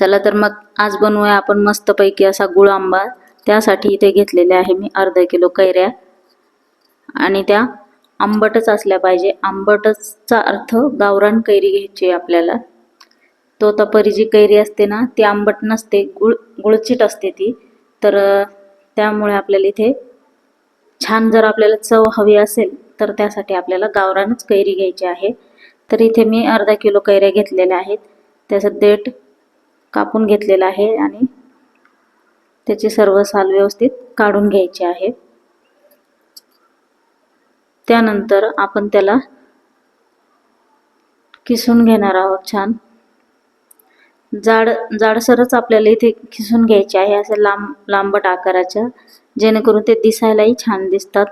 चला तर मग आज बनवूया आपण मस्तपैकी असा गुळ आंबा. त्यासाठी इथे घेतलेले आहे मी अर्धा किलो कैऱ्या. आणि त्या आंबटच असल्या पाहिजे. आंबटचा अर्थ गावरान कैरी घ्यायची आहे आपल्याला. तोतापरी जी कैरी असते ना ती आंबट नसते गुळ गुळचीट असते ती. तर त्यामुळे आपल्याला इथे छान जर आपल्याला चव हवी असेल तर त्यासाठी आपल्याला गावरानच कैरी घ्यायची आहे. तर इथे मी अर्धा किलो कैऱ्या घेतलेल्या आहेत. त्याचं देठ कापून घेतलेलं आहे आणि त्याची सर्व साल व्यवस्थित काढून घ्यायची आहे. त्यानंतर आपण त्याला किसून घेणार आहोत छान. जाड जाडसरच आपल्याला इथे खिसून घ्यायचे आहे असं लांब लांबट आकाराच्या जेणेकरून ते दिसायलाही छान दिसतात.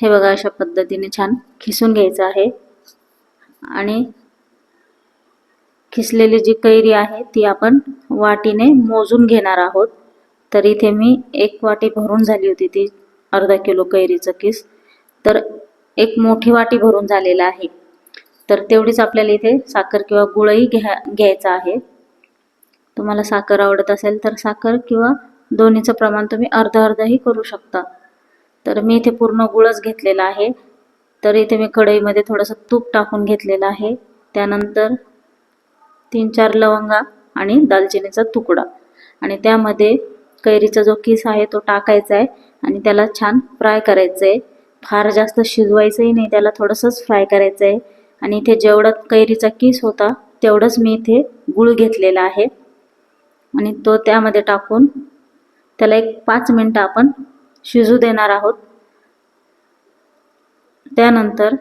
हे बघा अशा पद्धतीने छान खिसून घ्यायचं आहे. आणि खिसलेली जी कैरी आहे ती आपण वाटीने मोजून घेणार आहोत. तर इथे मी एक वाटी भरून झाली होती ती अर्धा किलो कैरीचं किस. तर एक मोठी वाटी भरून झालेला आहे. तर तेवढीच आपल्याला इथे साखर किंवा गुळही घ्या घ्यायचा आहे. तुम्हाला साखर आवडत असेल तर साखर किंवा दोन्हीचं प्रमाण तुम्ही अर्धा अर्धाही करू शकता. तर मी इथे पूर्ण गुळच घेतलेला आहे. तर इथे मी कढईमध्ये थोडंसं तूप टाकून घेतलेलं आहे. त्यानंतर तीन चार लवंगा आणि दालचिनीचा तुकडा. आणि त्यामध्ये कैरीचा जो किस आहे तो टाकायचा आहे आणि त्याला छान फ्राय करायचं आहे फार जास्त शिजवायचंही नाही त्याला थोडंसंच फ्राय करायचं आहे आणि इथे जेवढा कैरीचा किस होता तेवढंच मी इथे गुळ घेतलेला आहे. आणि तो त्यामध्ये टाकून त्याला एक पाच मिनटं आपण शिजू देणार आहोत. त्यानंतर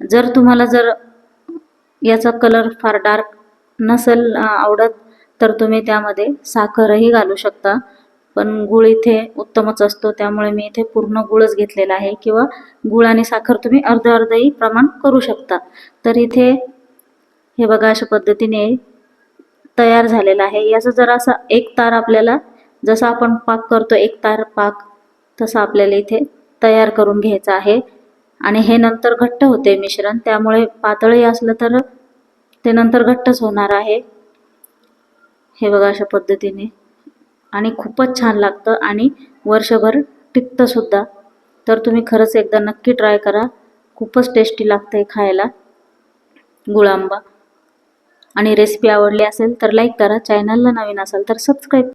जर तुम्हाला जर याचा कलर फार डार्क नसेल आवडत तर तुम्ही त्यामध्ये साखरही घालू शकता. पण गुळ इथे उत्तमच असतो त्यामुळे मी इथे पूर्ण गुळच घेतलेला आहे. किंवा गुळ आणि साखर तुम्ही अर्ध अर्धही प्रमाण करू शकता. तर इथे हे बघा अशा पद्धतीने तयार झालेला आहे. याचा जरा असा एक तार आपल्याला जसा आपण पाक करतो एक तार पाक तसा आपल्याला इथे तयार करून घ्यायचा आहे. आणि हे नंतर घट्ट होते मिश्रण. त्यामुळे पातळही असलं तर ते नंतर घट्टच होणार आहे. हे बघा अशा पद्धतीने. आणि खूपच छान लागतं आणि वर्षभर टिकतंसुद्धा तर तुम्ही खरंच एकदा नक्की ट्राय करा. खूपच टेस्टी लागतं आहे खायला. गुळांबा. आणि रेसिपी आवडली असेल तर लाईक करा. चॅनलला नवीन असाल तर सबस्क्राईब